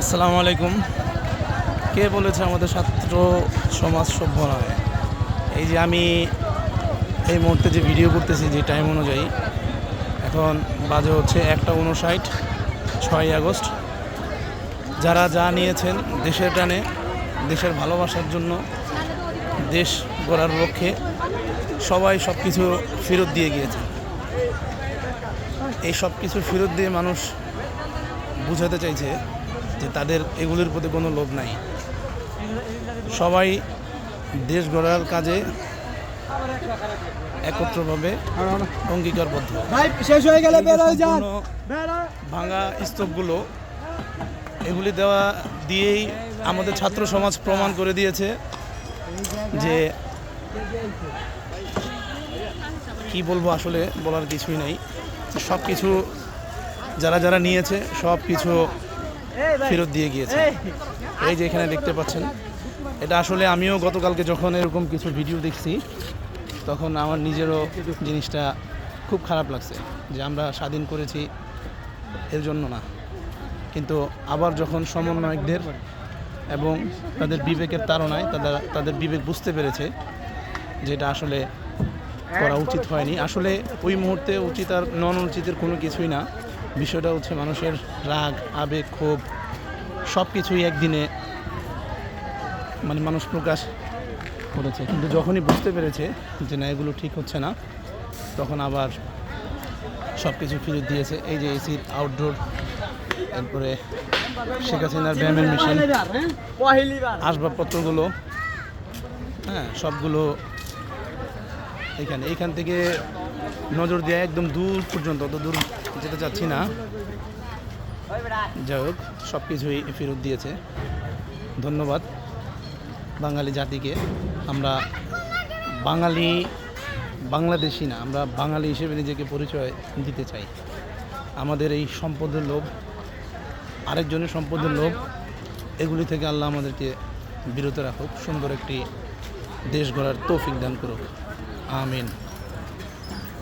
আসসালামু আলাইকুম। কে বলেছে আমাদের ছাত্র সমাজ সভ্য নয়? এই যে আমি এই মুহূর্তে যে ভিডিও করতেছি যে টাইম অনুযায়ী, এখন বাজে হচ্ছে একটা উনষাট ছয় আগস্ট। যারা যা নিয়েছেন দেশের টানে দেশের ভালোবাসার জন্য, দেশ গড়ার লক্ষ্যে, সবাই সব কিছু ফেরত দিয়ে গিয়েছে। এই সব কিছু ফেরত দিয়ে মানুষ বুঝাতে চাইছে যে তাদের এগুলির প্রতি কোনো লোভ নাই। সবাই দেশ গড়ার কাজে একত্রভাবে অঙ্গীকারবদ্ধ। শেষ হয়ে গেলে ভাঙা স্তূপগুলো এগুলি দেওয়া দিয়েই আমাদের ছাত্র সমাজ প্রমাণ করে দিয়েছে যে কি বলব আসলে বলার কিছুই নেই। সব কিছু যারা যারা নিয়েছে সব কিছু ফেরত দিয়ে গিয়েছে। এই। যে এখানে দেখতে পাচ্ছেন এটা আসলে আমিও গতকালকে যখন এরকম কিছু ভিডিও দেখছি তখন আমার নিজেরও জিনিসটা খুব খারাপ লাগছে যে আমরা স্বাধীন করেছি এর জন্য না। কিন্তু আবার যখন সমন্বয়কদের এবং তাদের বিবেকের তাড়নায় তাদের তাদের বিবেক বুঝতে পেরেছে যেটা আসলে করা উচিত হয়নি। আসলে ওই মুহূর্তে উচিত আর নন উচিতের কোনো কিছুই না। বিষয়টা হচ্ছে মানুষের রাগ আবেগ ক্ষোভ সব কিছুই একদিনে মানে মানুষ প্রকাশ করেছে। কিন্তু যখনই বুঝতে পেরেছে যে না এগুলো ঠিক হচ্ছে না তখন আবার সব কিছু ফেরত দিয়েছে। এই যে এসির আউটডোর তারপরে শেখ হাসিনার ব্যায়ামের মেশিন আসবাবপত্রগুলো হ্যাঁ সবগুলো এখানে এইখান থেকে নজর দেওয়া একদম দূর পর্যন্ত, অত দূর যেতে চাচ্ছি না। যাই হোক সব কিছুই ফেরত দিয়েছে। ধন্যবাদ বাঙালি জাতিকে। আমরা বাঙালি, বাংলাদেশি না, আমরা বাঙালি হিসেবে নিজেকে পরিচয় দিতে চাই। আমাদের এই সম্পদের লোভ, আরেকজনের সম্পদের লোভ, এগুলি থেকে আল্লাহ আমাদেরকে বিরত রাখুক, সুন্দর একটি দেশ গড়ার তৌফিক দান করুক। Amen.